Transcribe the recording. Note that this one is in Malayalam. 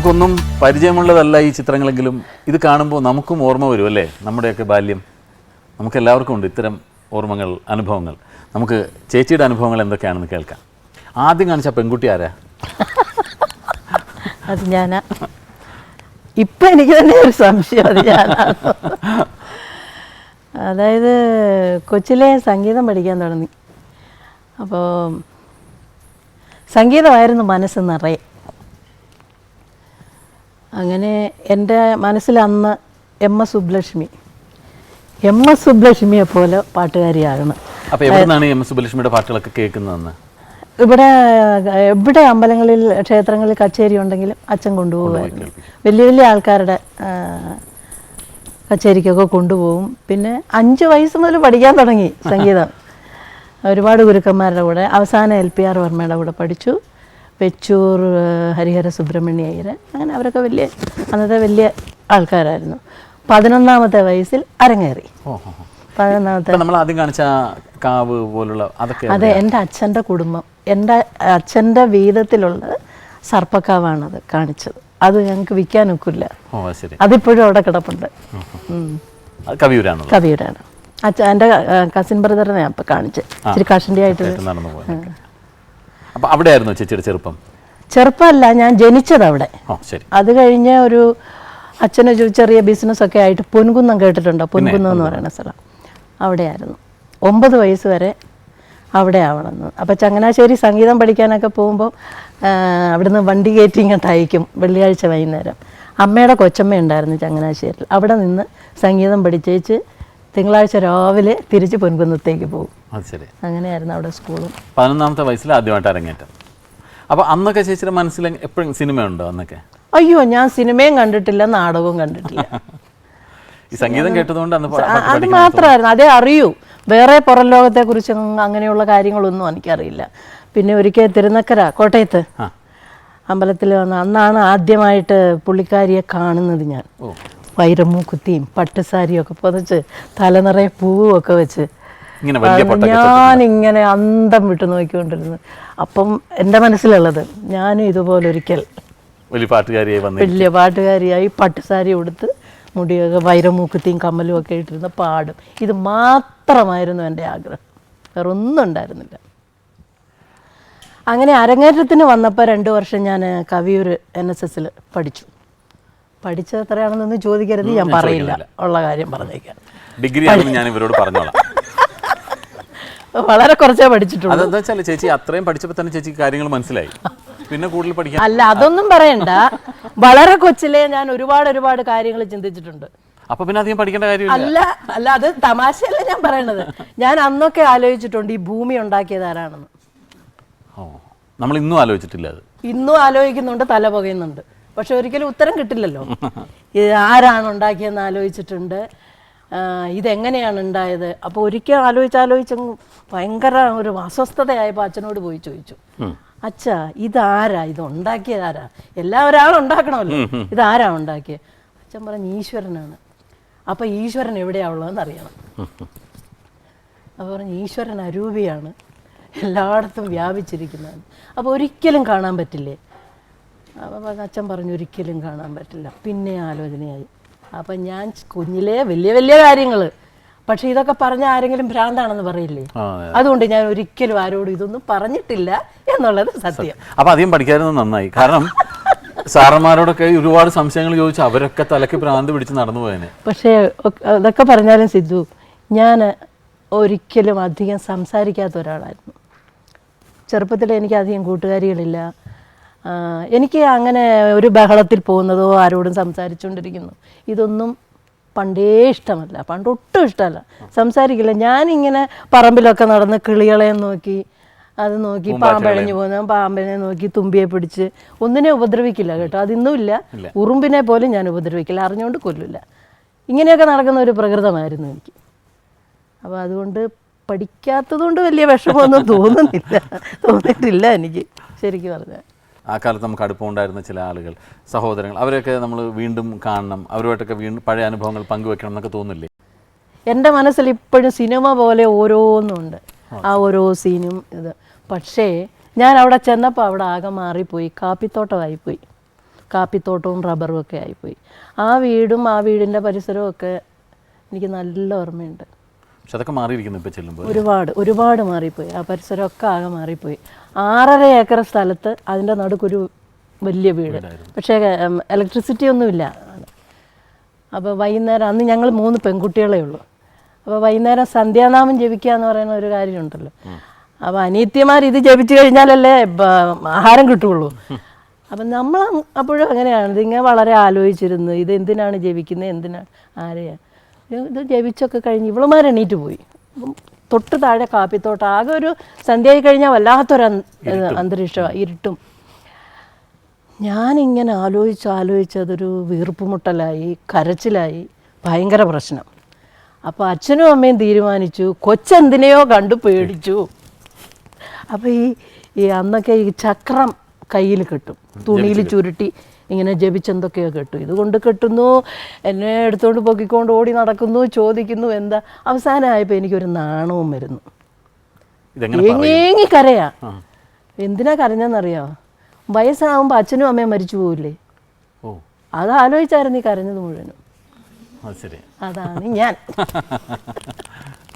നമുക്കൊന്നും പരിചയമുള്ളതല്ല ഈ ചിത്രങ്ങളെങ്കിലും. ഇത് കാണുമ്പോൾ നമുക്കും ഓർമ്മ വരും അല്ലേ? നമ്മുടെയൊക്കെ ബാല്യം. നമുക്ക് എല്ലാവർക്കും ഉണ്ട് ഇത്തരം ഓർമ്മകൾ അനുഭവങ്ങൾ. നമുക്ക് ചേച്ചിയുടെ അനുഭവങ്ങൾ എന്തൊക്കെയാണെന്ന് കേൾക്കാം. ആദ്യം കാണിച്ച പെൺകുട്ടി ആരാ? അത് ഞാനാ. ഇപ്പം എനിക്ക് തന്നെ ഒരു സംശയം അതായത് കൊച്ചിലെ സംഗീതം പഠിക്കാൻ തുടങ്ങി. അപ്പോൾ സംഗീതമായിരുന്നു മനസ്സ് നിറയെ. അങ്ങനെ എന്റെ മനസ്സിൽ അന്ന് M S Subbulakshmi. M S സുബ്ലക്ഷ്മിയെ പോലെ പാട്ടുകാരിയാകണം. അപ്പോൾ എം എസ് പാട്ടുകളൊക്കെ കേൾക്കുന്നതെന്ന്? ഇവിടെ എവിടെ അമ്പലങ്ങളിൽ ക്ഷേത്രങ്ങളിൽ കച്ചേരി ഉണ്ടെങ്കിലും അച്ഛൻ കൊണ്ടുപോകുമായിരുന്നു. വലിയ വലിയ ആൾക്കാരുടെ കച്ചേരിക്കൊക്കെ കൊണ്ടുപോകും. പിന്നെ അഞ്ച് വയസ്സ് മുതൽ പഠിക്കാൻ തുടങ്ങി സംഗീതം. ഒരുപാട് ഗുരുക്കന്മാരുടെ കൂടെ അവസാനം എൽ പി ആർ വർമ്മയുടെ കൂടെ പഠിച്ചു. വെച്ചൂർ ആ, ഹരിഹര സുബ്രഹ്മണ്യ അയ്യർ അങ്ങനെ അവരൊക്കെ വലിയ അന്നത്തെ വലിയ ആൾക്കാരായിരുന്നു. പതിനൊന്നാമത്തെ വയസ്സിൽ അരങ്ങേറി. പതിനൊന്നാമത്തെ നമ്മൾ ആദ്യം കാണിച്ച ആ കാവ് പോലുള്ള അതൊക്കെ അതെ എന്റെ അച്ഛന്റെ കുടുംബം. എന്റെ അച്ഛന്റെ വീതത്തിലുള്ള സർപ്പക്കാവാണത് കാണിച്ചത്. അത് ഞങ്ങൾക്ക് വിൽക്കാൻ ഒക്കില്ല അതിപ്പോഴും അവിടെ കിടപ്പുണ്ട്. കവിയൂരാണ്. കവിയുടെയാണ് അച്ഛൻ എന്റെ കസിൻ ബ്രദറിനെ അപ്പം കാണിച്ചത് ഇച്ചിരി കഷണ്ടി ആയിട്ട് നടന്നു പോയത് അവിടെ ആയിരുന്നു ചേച്ചിയുടെ ചെറുപ്പം? ചെറുപ്പമല്ല ഞാൻ ജനിച്ചത് അവിടെ ഓ ശരി. അത് കഴിഞ്ഞ് ഒരു അച്ഛനെ ചെറിയ ബിസിനസ് ഒക്കെ ആയിട്ട് പൊൻകുന്നം കേട്ടിട്ടുണ്ടോ? പൊൻകുന്നം എന്ന് പറയുന്ന സ്ഥലം. അവിടെയായിരുന്നു. ഒമ്പത് വയസ്സ് വരെ അവിടെ ആവണമെന്ന്. അപ്പോൾ ചങ്ങനാശ്ശേരി സംഗീതം പഠിക്കാനൊക്കെ പോകുമ്പോൾ അവിടുന്ന് വണ്ടി കയറ്റി ഇങ്ങോട്ട് അയക്കും വെള്ളിയാഴ്ച വൈകുന്നേരം. അമ്മയുടെ കൊച്ചമ്മ ഉണ്ടായിരുന്നു ചങ്ങനാശ്ശേരിയിൽ. അവിടെ നിന്ന് സംഗീതം പഠിച്ചേച്ച് തിങ്കളാഴ്ച രാവിലെ തിരിച്ച് പൊൻകുന്നത്തേക്ക് പോകും. അത് ശരി. അങ്ങനെയായിരുന്നു അവിടെ സ്കൂളും. പതിനൊന്നാമത്തെ വയസ്സിൽ ആദ്യമായിട്ട് അരങ്ങേറ്റം. അപ്പോൾ അന്നൊക്കെ ചേച്ചിയുടെ മനസ്സിൽ എപ്പോഴും സിനിമ ഉണ്ടോ അന്നൊക്കെ? അയ്യോ ഞാൻ സിനിമയും കണ്ടിട്ടില്ല നാടകവും കണ്ടിട്ടില്ല. ഈ സംഗീതം കേട്ടതുകൊണ്ട് അത് മാത്രമായിരുന്നു. അതേ അറിയൂ. വേറെ പുറം ലോകത്തെക്കുറിച്ച് അങ്ങനെയുള്ള കാര്യങ്ങളൊന്നും എനിക്കറിയില്ല. പിന്നെ ഒരിക്കൽ തിരുനക്കര കോട്ടയത്ത്. അമ്പലത്തിൽ വന്ന അന്നാണ് ആദ്യമായിട്ട് പുള്ളിക്കാരിയെ കാണുന്നത് ഞാൻ. വൈരമൂക്കുത്തിയും പട്ടുസാരിയും ഒക്കെ പുതച്ച് തലനിറയെ പൂവും ഒക്കെ വെച്ച്. ഇങ്ങനെ അന്തം വിട്ട് നോക്കിക്കൊണ്ടിരുന്നു. അപ്പം എന്റെ മനസ്സിലുള്ളത് ഞാനും ഇതുപോലെ ഒരിക്കൽ വലിയ പാട്ടുകാരിയായി വലിയ പാട്ടുകാരിയായി പട്ടുസാരി ഉടുത്ത് മുടിയൊക്കെ വൈരമൂക്കുത്തിയും കമ്മലും ഒക്കെ ഇട്ടിരുന്ന പാടും. ഇത് മാത്രമായിരുന്നു എന്റെ ആഗ്രഹം. വേറെ ഒന്നും ഉണ്ടായിരുന്നില്ല. അങ്ങനെ അരങ്ങേറ്റത്തിന് വന്നപ്പോൾ രണ്ട് വർഷം ഞാൻ കവിയൂർ എൻ എസ് എസിൽ പഠിച്ചു. പഠിച്ചത് എത്രയാണെന്നൊന്നും ചോദിക്കരുത് ഞാൻ പറയില്ല. ഉള്ള കാര്യം പറഞ്ഞേക്കാം. ഡിഗ്രി ആണെന്ന് ഞാൻ ഇവരോട് പറഞ്ഞോളാം. വളരെ കുറച്ചേ പഠിച്ചിട്ടുള്ളൂ. അതെന്താ വെച്ചാൽ ചേച്ചി അത്രയും പഠിച്ചപ്പോൾ തന്നെ ചേച്ചി കാര്യങ്ങൾ മനസ്സിലായി. പിന്നെ കൂടുതൽ പഠിക്കാൻ അല്ല അതൊന്നും പറയണ്ട. വളരെ കൊച്ചിലേ ഞാൻ ഒരുപാട് ഒരുപാട് കാര്യങ്ങൾ ചിന്തിച്ചിട്ടുണ്ട്. അപ്പൊ പിന്നെ അധികം പഠിക്കേണ്ട കാര്യമില്ല. അല്ല അല്ല അത് തമാശയല്ല ഞാൻ പറയണത്. ഞാൻ അന്നൊക്കെ ആലോചിച്ചിട്ടുണ്ട് ഈ ഭൂമി ഉണ്ടാക്കിയത് ആരാണെന്ന്. നമ്മൾ ഇന്നും ആലോചിച്ചിട്ടില്ല അത്. ഇന്നും ആലോചിക്കുന്നുണ്ട് തല പുകയുന്നുണ്ട് പക്ഷെ ഒരിക്കലും ഉത്തരം കിട്ടില്ലല്ലോ. ഇത് ആരാണ് ഉണ്ടാക്കിയെന്ന് ആലോചിച്ചിട്ടുണ്ട്. ഇതെങ്ങനെയാണ് ഉണ്ടായത്? അപ്പോൾ ഒരിക്കൽ ആലോചിച്ച് ആലോചിച്ചങ്ങ് ഭയങ്കര ഒരു അസ്വസ്ഥതയായപ്പോൾ അച്ഛനോട് പോയി ചോദിച്ചു. അച്ഛാ ഇതാരാ? ഇത് ഉണ്ടാക്കിയത് ആരാ? എല്ലാ ഒരാളും ഉണ്ടാക്കണമല്ലോ. ഇതാരാ ഉണ്ടാക്കിയത് അച്ഛൻ പറഞ്ഞു ഈശ്വരനാണ്. അപ്പോൾ ഈശ്വരൻ എവിടെയാണ് ഉള്ളതെന്ന് അറിയണം. അപ്പോൾ പറഞ്ഞു ഈശ്വരൻ അരൂപിയാണ്. എല്ലായിടത്തും വ്യാപിച്ചിരിക്കുന്നതാണ് അപ്പോൾ ഒരിക്കലും കാണാൻ പറ്റില്ലേ? അച്ഛൻ പറഞ്ഞു ഒരിക്കലും കാണാൻ പറ്റില്ല. പിന്നെ ആലോചനയായി. അപ്പം ഞാൻ കുഞ്ഞിലേ വലിയ വലിയ കാര്യങ്ങൾ പക്ഷേ ഇതൊക്കെ പറഞ്ഞ ആരെങ്കിലും ഭ്രാന്താണെന്ന് പറയില്ലേ? അതുകൊണ്ട് ഞാൻ ഒരിക്കലും ആരോടും ഇതൊന്നും പറഞ്ഞിട്ടില്ല എന്നുള്ളത് സത്യം. അപ്പൊ അധികം പഠിക്കാതിരുന്നത് നന്നായി. കാരണം സാറന്മാരോടൊക്കെ ഒരുപാട് സംശയങ്ങൾ ചോദിച്ചു അവരൊക്കെ തലക്ക് ഭ്രാന്ത് പിടിച്ച് നടന്നു പോയതിനെ പക്ഷേ അതൊക്കെ പറഞ്ഞാലും സിദ്ധു ഞാൻ ഒരിക്കലും അധികം സംസാരിക്കാത്ത ഒരാളായിരുന്നു. ചെറുപ്പത്തിൽ എനിക്ക് അധികം കൂട്ടുകാരികളില്ല. എനിക്ക് അങ്ങനെ ഒരു ബഹളത്തിൽ പോകുന്നതോ ആരോടും സംസാരിച്ചുകൊണ്ടിരിക്കുന്നു. ഇതൊന്നും പണ്ടേ ഇഷ്ടമല്ല. പണ്ട് ഒട്ടും ഇഷ്ടമല്ല. സംസാരിക്കില്ല. ഞാനിങ്ങനെ പറമ്പിലൊക്കെ നടന്ന് കിളികളെ നോക്കി അത് നോക്കി പാമ്പഴഞ്ഞു പോകുന്ന പാമ്പിനെ നോക്കി തുമ്പിയെ പിടിച്ച് ഒന്നിനെ ഉപദ്രവിക്കില്ല കേട്ടോ. അതിന്നുമില്ല. ഉറുമ്പിനെ പോലും ഞാൻ ഉപദ്രവിക്കില്ല. അറിഞ്ഞുകൊണ്ട് കൊല്ലില്ല. ഇങ്ങനെയൊക്കെ നടക്കുന്ന ഒരു പ്രകൃതമായിരുന്നു എനിക്ക്. അപ്പോൾ അതുകൊണ്ട് പഠിക്കാത്തതുകൊണ്ട് വലിയ വിഷമമൊന്നും തോന്നുന്നില്ല. തോന്നിയിട്ടില്ല എനിക്ക്. ശരിക്കും പറഞ്ഞാൽ. ആ കാലത്ത് നമുക്ക് അടുപ്പമുണ്ടായിരുന്ന ചില ആളുകൾ സഹോദരങ്ങൾ അവരെയൊക്കെ നമ്മൾ വീണ്ടും കാണണം. അവരുമായിട്ടൊക്കെ വീണ്ടും പഴയ അനുഭവങ്ങൾ പങ്കുവെക്കണം എന്നൊക്കെ തോന്നില്ലേ എന്റെ മനസ്സിൽ ഇപ്പോഴും സിനിമ പോലെ ഓരോന്നുണ്ട്. ആ ഓരോ സീനും ഇത്. പക്ഷേ ഞാൻ അവിടെ ചെന്നപ്പോൾ അവിടെ ആകെ മാറിപ്പോയി. കാപ്പിത്തോട്ടമായിപ്പോയി. കാപ്പിത്തോട്ടവും റബ്ബറും ഒക്കെ ആയിപ്പോയി. ആ വീടും ആ വീടിന്റെ പരിസരവും ഒക്കെ എനിക്ക് നല്ല ഓർമ്മയുണ്ട്. പക്ഷെ അതൊക്കെ മാറിയിരിക്കുന്നു ഇപ്പോൾ ചെല്ലുമ്പോൾ ഒരുപാട് ഒരുപാട് മാറിപ്പോയി. ആ പരിസരമൊക്കെ ആകെ മാറിപ്പോയി. ആറര ഏക്കർ സ്ഥലത്ത് അതിന്റെ നടുക്കൊരു വലിയ വീട്. പക്ഷേ ഇലക്ട്രിസിറ്റി ഒന്നുമില്ല. അപ്പോൾ വൈകുന്നേരം അന്ന് ഞങ്ങൾ മൂന്ന് പെൺകുട്ടികളേ ഉള്ളൂ. അപ്പോൾ വൈകുന്നേരം സന്ധ്യാനാമം ജപിക്കുക എന്ന് പറയുന്ന ഒരു കാര്യമുണ്ടല്ലോ. അപ്പോൾ അനിയത്തിമാർ ഇത് ജപിച്ചു കഴിഞ്ഞാലല്ലേ ആഹാരം കിട്ടുള്ളൂ അപ്പം നമ്മൾ അപ്പോഴും അങ്ങനെയാണ്. ഇതിങ്ങനെ വളരെ ആലോചിച്ചിരുന്നു. ഇത് എന്തിനാണ് ജപിക്കുന്നത്? എന്തിനാണ്? ആരെയാ? ഇത് ജപിച്ചൊക്കെ കഴിഞ്ഞ് ഇവളുമാർ എണീറ്റ് പോയി. തൊട്ട് താഴെ കാപ്പിത്തോട്ട. ആകെ ഒരു സന്ധ്യയായി കഴിഞ്ഞാൽ വല്ലാത്തൊരു അന്തരീക്ഷമാണ് ഇരുട്ടും. ഞാനിങ്ങനെ ആലോചിച്ച് ആലോചിച്ച് അതൊരു വീർപ്പുമുട്ടലായി കരച്ചിലായി. ഭയങ്കര പ്രശ്നം. അപ്പോൾ അച്ഛനും അമ്മയും തീരുമാനിച്ചു കൊച്ചെന്തിനെയോ കണ്ടു പേടിച്ചു. അപ്പോൾ ഈ ഈ അന്നൊക്കെ ഈ ചക്രം കയ്യിൽ കെട്ടും. തുണിയിൽ ചുരുട്ടി ഇങ്ങനെ ജപിച്ചെന്തൊക്കെയോ കെട്ടും. ഇതുകൊണ്ട് കെട്ടുന്നു എന്നെ എടുത്തുകൊണ്ട് പൊക്കിക്കൊണ്ട് ഓടി നടക്കുന്നു ചോദിക്കുന്നു എന്താ? അവസാനമായപ്പോൾ എനിക്കൊരു നാണവും വരുന്നു. ഏങ്ങി കരയാ. എന്തിനാ കരഞ്ഞെന്നറിയാമോ വയസ്സാകുമ്പോൾ അച്ഛനും അമ്മയും മരിച്ചു പോവില്ലേ? അത് ആലോചിച്ചായിരുന്നു ഈ കരഞ്ഞത് മുഴുവനും. അതാണ് ഞാൻ.